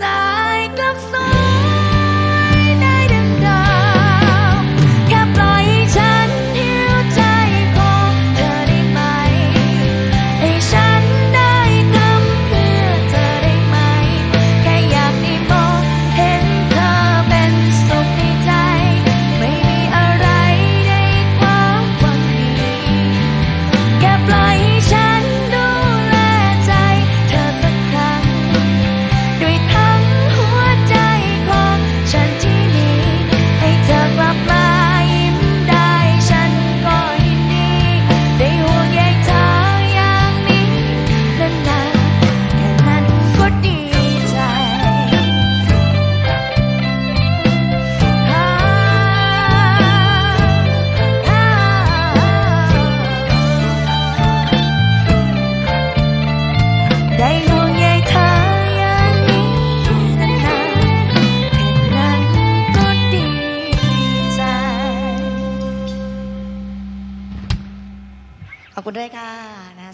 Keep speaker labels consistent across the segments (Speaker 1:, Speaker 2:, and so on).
Speaker 1: i'm sâu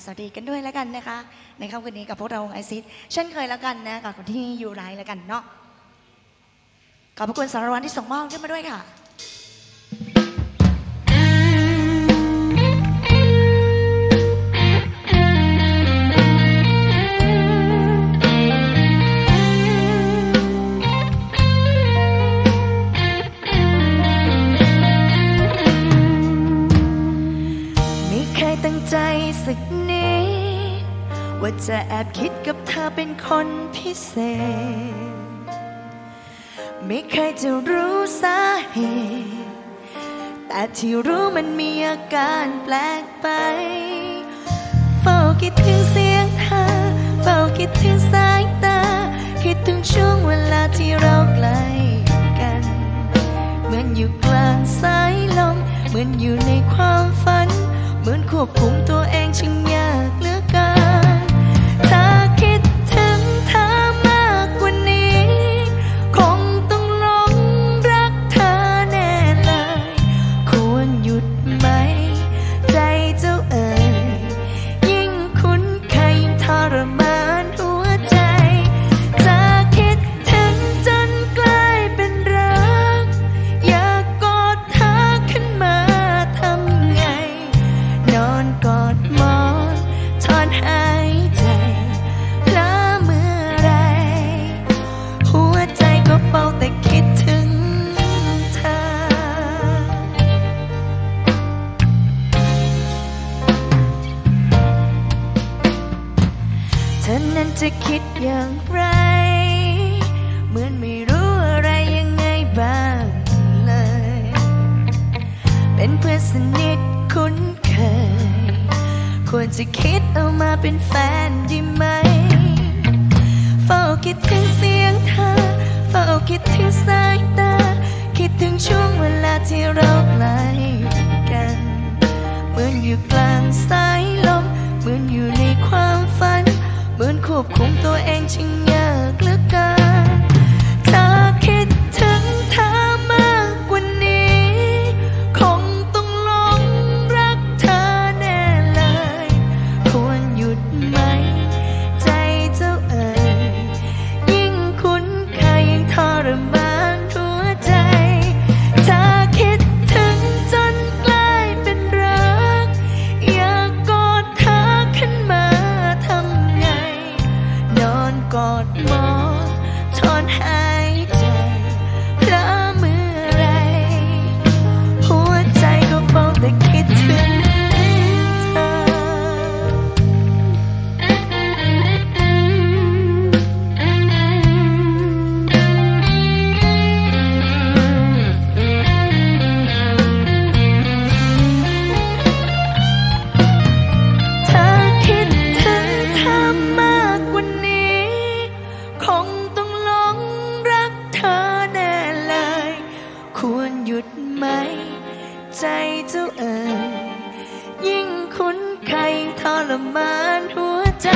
Speaker 1: สวัสดีกันด้วยแล้วกันนะคะ ในค่ำคืนนี้กับพวกเราไอซิสเช่นเคยแล้วกันนะกับคนที่อยู่ไลน์แล้วกันเนาะขอบพระคุณสารวัตรที่ส่งมอบขึ้นมาด้วยค่ะ ว่าจะแอบคิดกับเธอเป็นคนพิเศษ ไม่เคยจะรู้สาเหตุ แต่ที่รู้มันมีอาการแปลกไป เฝ้าคิดถึงเสียงเธอ เฝ้าคิดถึงสายตา คิดถึงช่วงเวลาที่เราใกล้กัน เหมือนอยู่กลางสายลม เหมือนอยู่ในความฝัน เหมือนควบคุมตัวเองช่างย อนนั้นจะคิดอย่างไร เหมือนไม่รู้อะไรยังไงบ้างเลย เป็นเพื่อนสนิทคุ้นเคย ควรจะคิดเอามาเป็นแฟนดีไหม เฝ้าคิดถึงเสียงเธอ เฝ้าคิดถึงสายตา คิดถึงช่วงเวลาที่เราใกล้กัน เหมือนอยู่กลางสายลม เหมือนอยู่ในความฝัน ควบคุมตัวเองจริง ทรมานหัวใจ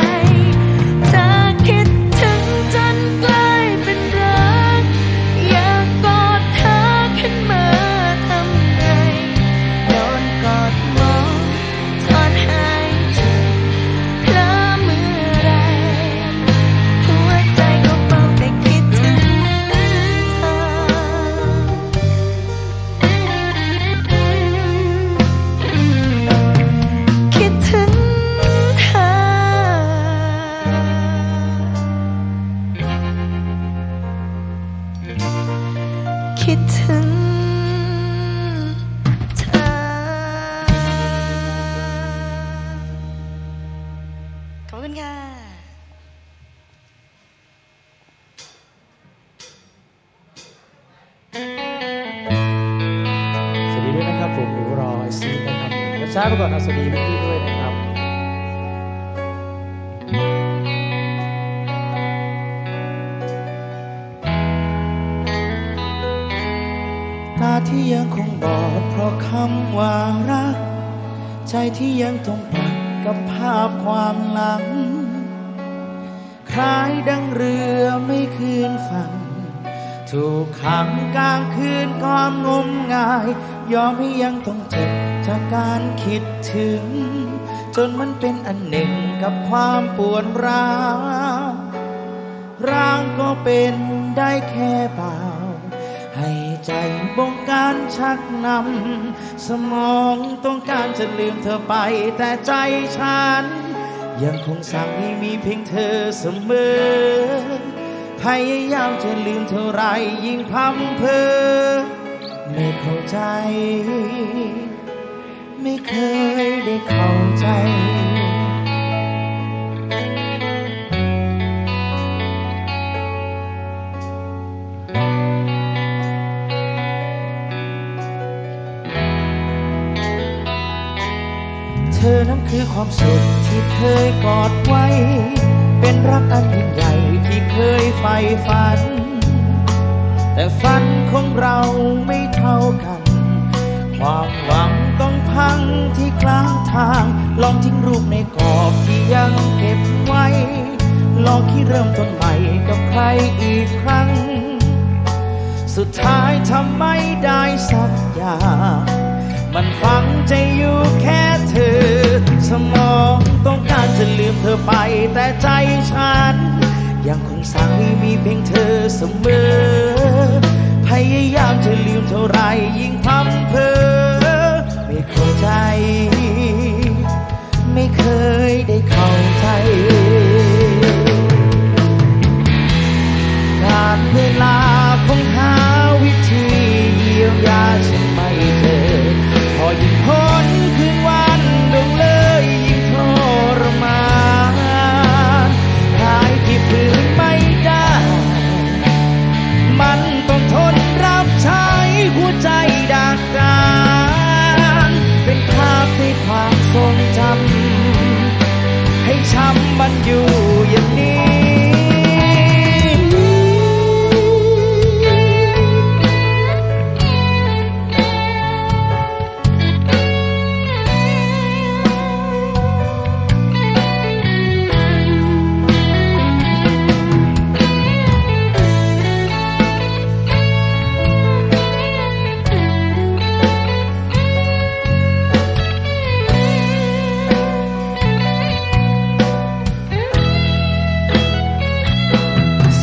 Speaker 1: ก่อนนะ
Speaker 2: สวัสดีพี่ด้วยนะครับตาที่ยังคงบอดเพราะคำว่ารัก ใจที่ยังต้องปักกับภาพความหลัง คล้ายดังเรือไม่คืนฝั่ง ถูกขังกลางคืนความงมงาย ยอมให้ยังต้องเจ็บ การคิดถึง จนมันเป็นอันหนึ่งกับความปวดร้าวร่างก็เป็นได้แค่เปล่าให้ใจบงการชักนำ สมองต้องการจะลืมเธอไป แต่ใจฉัน ยังคงสั่งให้มีเพียงเธอเสมอ พยายามจะลืมเท่าไรยิ่งพำเพอไม่เข้าใจ ไม่เคยได้เข้าใจ เธอนั้นคือความสุขที่เคยกอดไว้ เป็นรักอันยิ่งใหญ่ที่เคยใฝ่ฝัน แต่ฝันของเราไม่เท่ากัน ความหวังต้อง พังที่กลางทาง ลองทิ้งรูปในกรอบที่ยังเก็บไว้ ลองคิดเริ่มต้นใหม่กับใครอีกครั้ง สุดท้ายทำไม่ได้สักอย่างมันฝังใจอยู่แค่เธอ สมองต้องการจะลืมเธอไปแต่ใจฉัน ยังคงสั่งให้มีเพียงเธอเสมอ พยายามจะลืมเท่าไรยิ่งพำเพอ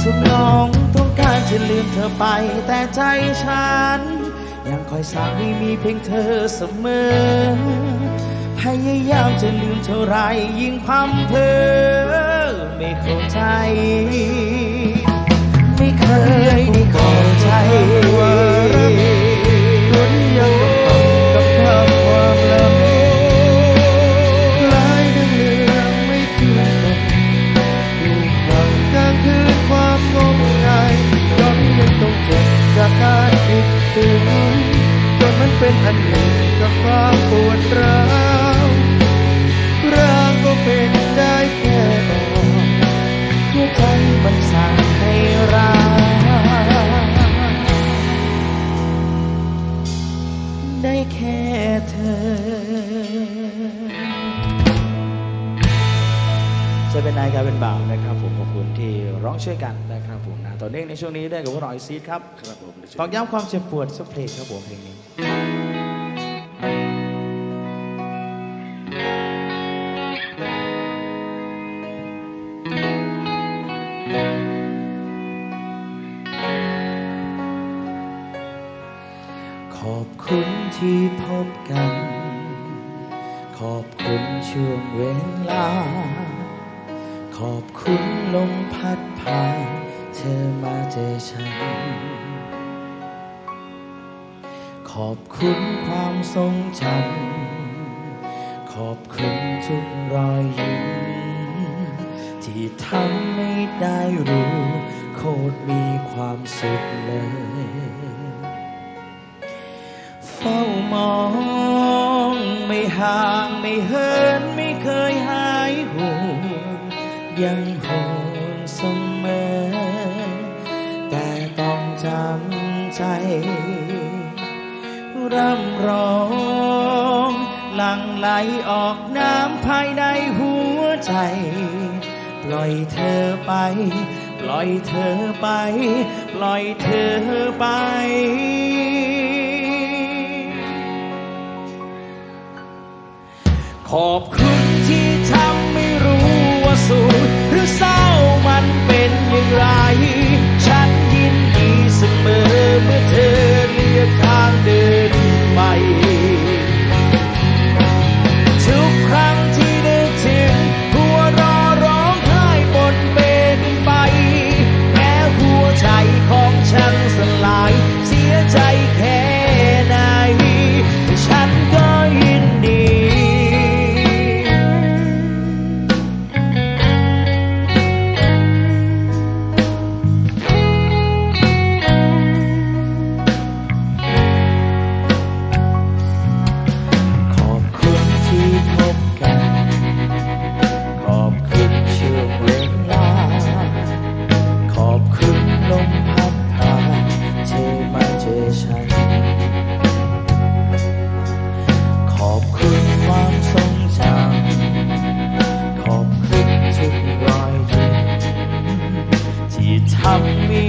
Speaker 2: สมองต้องการจะลืมเธอไป แต่ใจฉัน ยังคอยสั่งให้มีเพียงเธอเสมอ พยายามจะลืมเท่าไรยิ่งพำเพอไม่เข้าใจ ไม่เคยได้เข้าใจ ถึงจนมันเป็นอันหนึ่งกับความปวดร้าวร่างก็เป็นได้แค่บอกหัวใจมันสั่งให้ร้างได้แค่เธอจะเป็นนายกลายเป็นบ่าวนะครับ ร้องช่วยกันนะครับผมนะต่อเนื่องในช่วงนี้ด้วยกับพวกเราไอซีดครับ
Speaker 3: ครับผม
Speaker 2: ตอกย้ำความเจ็บปวดสักเพลงครับผมเพลงนี้ขอบคุณที่พบกัน ขอบคุณช่วงเวลา ขอบคุณลมพัดผ่าน เธอมาเจอฉัน ขอบคุณความทรงจำขอบคุณทุกรอยยิ้ม ที่ทำให้ได้รู้ โคตรมีความสุขเลย เฝ้ามองไม่ห่างไม่เหินไม่เคยหายห่วง ยังห่วงเสมอ แต่ต้องจำใจ ร่ำร้องหลั่งไหลออกน้ำภายในหัวใจ ปล่อยเธอไป ปล่อยเธอไป ปล่อยเธอไปขอบคุณ Eternie kan de mai. of me.